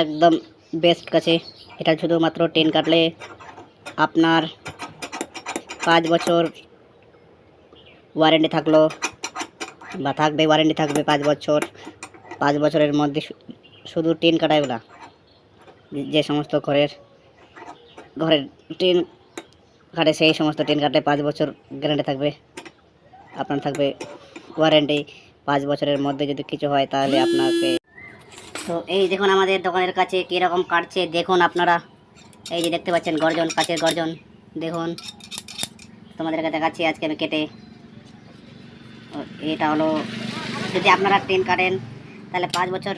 একদম বেস্ট কাছে। এটা শুধুমাত্র টেন কাটলে আপনার পাঁচ বছর ওয়ারেন্টি থাকল বা থাকবে ওয়ারেন্টি থাকবে পাঁচ বছর। পাঁচ বছরের মধ্যে শুধু টিন কাটাইগুলা যে সমস্ত ঘরের ঘরের টিন কাটে, সেই সমস্ত টিন কাটে পাঁচ বছর গ্যারান্টি থাকবে। আপনার থাকবে ওয়ারেন্টি পাঁচ বছরের মধ্যে যদি কিছু হয়, তাহলে আপনাকে তো এই দেখুন আমাদের দোকানের কাছে কীরকম কাটছে, দেখুন আপনারা। এই যে দেখতে পাচ্ছেন গর্জন, কাচের গর্জন, দেখুন। তোমাদেরকে দেখাচ্ছি আজকে আমি কেটে। এটা হলো, যদি আপনারা ট্রেন কাটেন, তাহলে পাঁচ বছর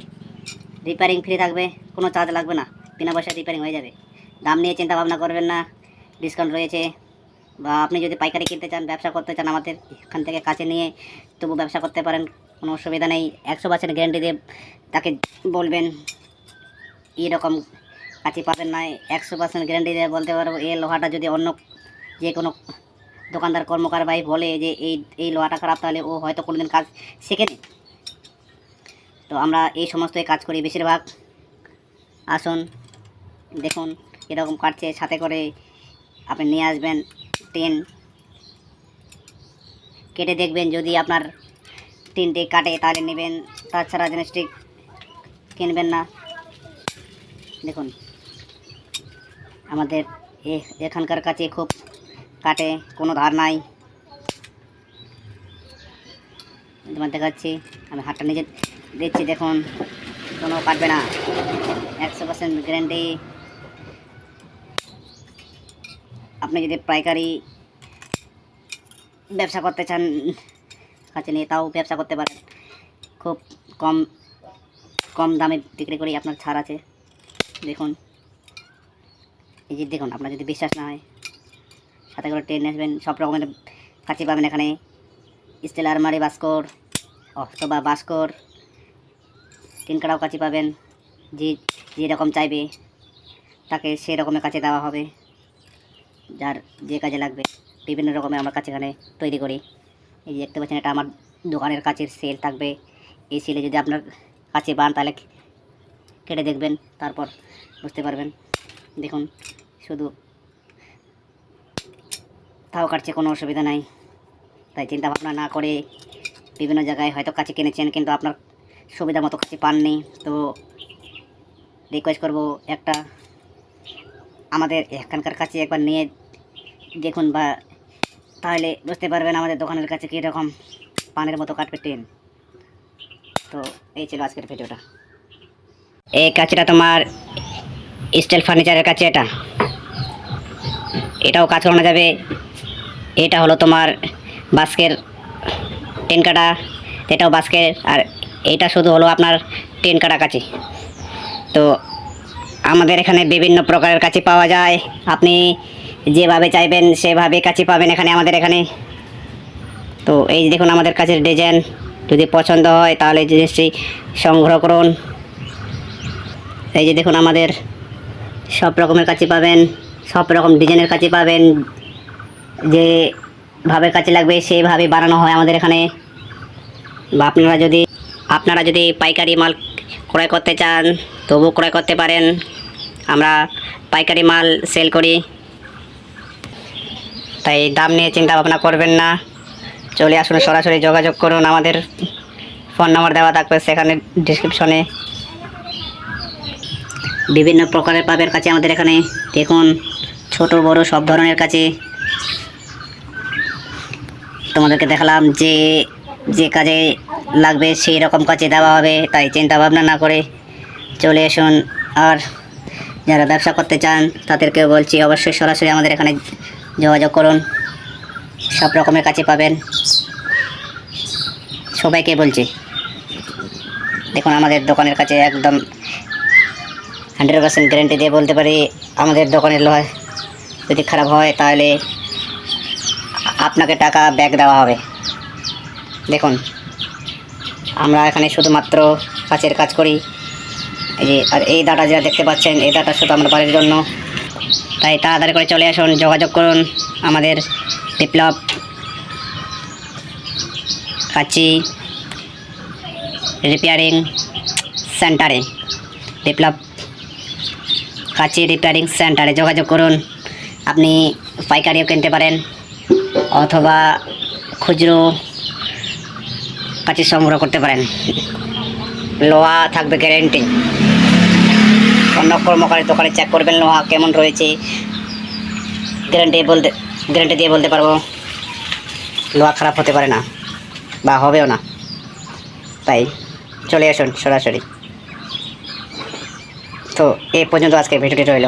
রিপেয়ারিং ফ্রি থাকবে, কোনো চার্জ লাগবে না। বিনা পয়সা রিপেয়ারিং হয়ে যাবে। দাম নিয়ে চিন্তা ভাবনা করবেন না ডিসকাউন্ট রয়েছে। বা আপনি যদি পাইকারি কিনতে চান, ব্যবসা করতে চান আমাদের এখান থেকে কাছে নিয়ে, তবু ব্যবসা করতে পারেন। কোনো অসুবিধা নেই। একশো পার্সেন্ট গ্যারেন্টি দিয়ে তাকে বলবেন এরকম কাছে পাবেন না। একশো পার্সেন্ট গ্যারেন্টি দিয়ে বলতে পারব, এই লোহাটা যদি অন্য যে কোনো দোকানদার, কর্মকার ভাই বলে যে এই এই লোহাটা খারাপ, তাহলে ও হয়তো কোনোদিন কাজ শেখেনি তো আমরা এই সমস্ত কাজ করি বেশিরভাগ। আসুন, দেখুন, এরকম কাটছে, সাথে করে আপনি নিয়ে আসবেন, টেন। কেটে দেখবেন যদি আপনার তিনটে কাটে, তাহলে নেবেন। তাছাড়া জিনিসটি কিনবেন না। দেখুন, আমাদের এখানকার কাছে খুব কাটে, কোনো ধার নাই। তোমার দেখাচ্ছি, আমি হাতটা নিজে দিচ্ছি, দেখুন, কোনো কাটবে না। একশো পার্সেন্ট গ্যারেন্টি। আপনি যদি পাইকারি ব্যবসা করতে চান কাছে নিয়ে তাও ব্যবসা করতে পারেন খুব কম কম দামে বিক্রি করি আপনার ছাড় আছে। দেখুন। এই যে দেখুন, আপনার যদি বিশ্বাস না হয়, সাথে করে ট্রেন আসবেন, সব রকমের কাছে পাবেন এখানে। স্টিল আলমারি বাস্কর অথবা বাস্কর তিন কাটাও কাছে পাবেন, যে যেরকম চাইবে, তাকে সেই রকমের কাছে দেওয়া হবে, যার যে কাজে লাগবে। বিভিন্ন রকমের আমরা কাছে এখানে তৈরি করি। এই যে দেখতে পাচ্ছেন, এটা আমার দোকানের কাছের সেল থাকবে। এই সেলে যদি আপনার কাছে বান তাহলে কেটে দেখবেন, তারপর বুঝতে পারবেন। দেখুন, শুধু তাও কাটছে, কোনো অসুবিধা নাই। তাই চিন্তা ভাবনা না করে বিভিন্ন জায়গায় হয়তো কাছে কিনেছেন, কিন্তু আপনার সুবিধা মতো কাছে পাননি। তো রিকোয়েস্ট করব একটা আমাদের এখানকার কাছে একবার নিয়ে দেখুন বা তাহলে বুঝতে পারবেন আমাদের দোকানের কাছে কীরকম পানের মতো কাটবে ট্রেন তো এই ছিল আজকের ভিডিওটা। এই কাছেটা তোমার স্টাইল ফার্নিচারের কাছে এটা। এটাও কাজ করানো যাবে। এটা হলো তোমার বাস্কের টেন কাটা। এটাও বাস্কের। আর এটা শুধু হলো আপনার টেন কাটা কাছে তো আমাদের এখানে বিভিন্ন প্রকারের কাছে পাওয়া যায়। আপনি যেভাবে চাইবেন, সেভাবে কাছে পাবেন এখানে, আমাদের এখানে। তো এই যে দেখুন, আমাদের কাছে ডিজাইন যদি পছন্দ হয় তাহলে জিনিসটি সংগ্রহ করুন। এই যে দেখুন, আমাদের সব রকমের কাছে পাবেন, সব রকম ডিজাইনের কাছে পাবেন। যেভাবে কাছে লাগবে, সেভাবে বানানো হয় আমাদের এখানে। বা আপনারা যদি আপনারা যদি পাইকারি মাল ক্রয় করতে চান তবু ক্রয় করতে পারেন। আমরা পাইকারি মাল সেল করি। তাই দাম নিয়ে চিন্তা ভাবনা করবেন না। চলে আসুন, সরাসরি যোগাযোগ করুন। আমাদের ফোন নাম্বার দেওয়া থাকবে সেখানে ডিসক্রিপশনে বিভিন্ন প্রকারের পাবের কাছে আমাদের এখানে। দেখুন, ছোট, বড়, সব ধরনের কাছে। তোমাদেরকে দেখালাম যে যে কাজে লাগবে সেই রকম কাজে দেওয়া হবে, তাই চিন্তা ভাবনা না করে চলে আসুন। আর যারা ব্যবসা করতে চান তাদেরকে বলছি, অবশ্যই সরাসরি আমাদের এখানে যোগাযোগ করুন। সব রকমের কাছে পাবেন। সবাইকে বলছি? দেখুন, আমাদের দোকানের কাছে একদম হান্ড্রেড পার্সেন্ট গ্যারেন্টি দিয়ে বলতে পারি, আমাদের দোকানের লোহা যদি খারাপ হয়, তাহলে আপনাকে টাকা ব্যাক দেওয়া হবে। দেখুন, আমরা এখানে শুধুমাত্র কাচের কাজ করি। এই আর এই ডাটা যা দেখতে পাচ্ছেন, এই ডাটা শুধু আমার বাড়ির জন্য। তাই তাড়াতাড়ি করে চলে আসুন, যোগাযোগ করুন আমাদের বিপ্লব কাচি রিপেয়ারিং সেন্টারে বিপ্লব কাচি রিপেয়ারিং সেন্টারে যোগাযোগ করুন। আপনি পাইকারিও কিনতে পারেন অথবা খুচরো কাচি সংগ্রহ করতে পারেন। লোহা থাকবে গ্যারেন্টি অন্য কর্মকারী দোকানে চেক করবেন, লোহা কেমন রয়েছে? গ্যারান্টি বলতে গ্যারান্টি দিয়ে বলতে পারব, লোহা খারাপ হতে পারে না, বা হবেও না। তাই, চলে আসুন সরাসরি। তো, এ পর্যন্ত আজকে ভিডিওটি রইল।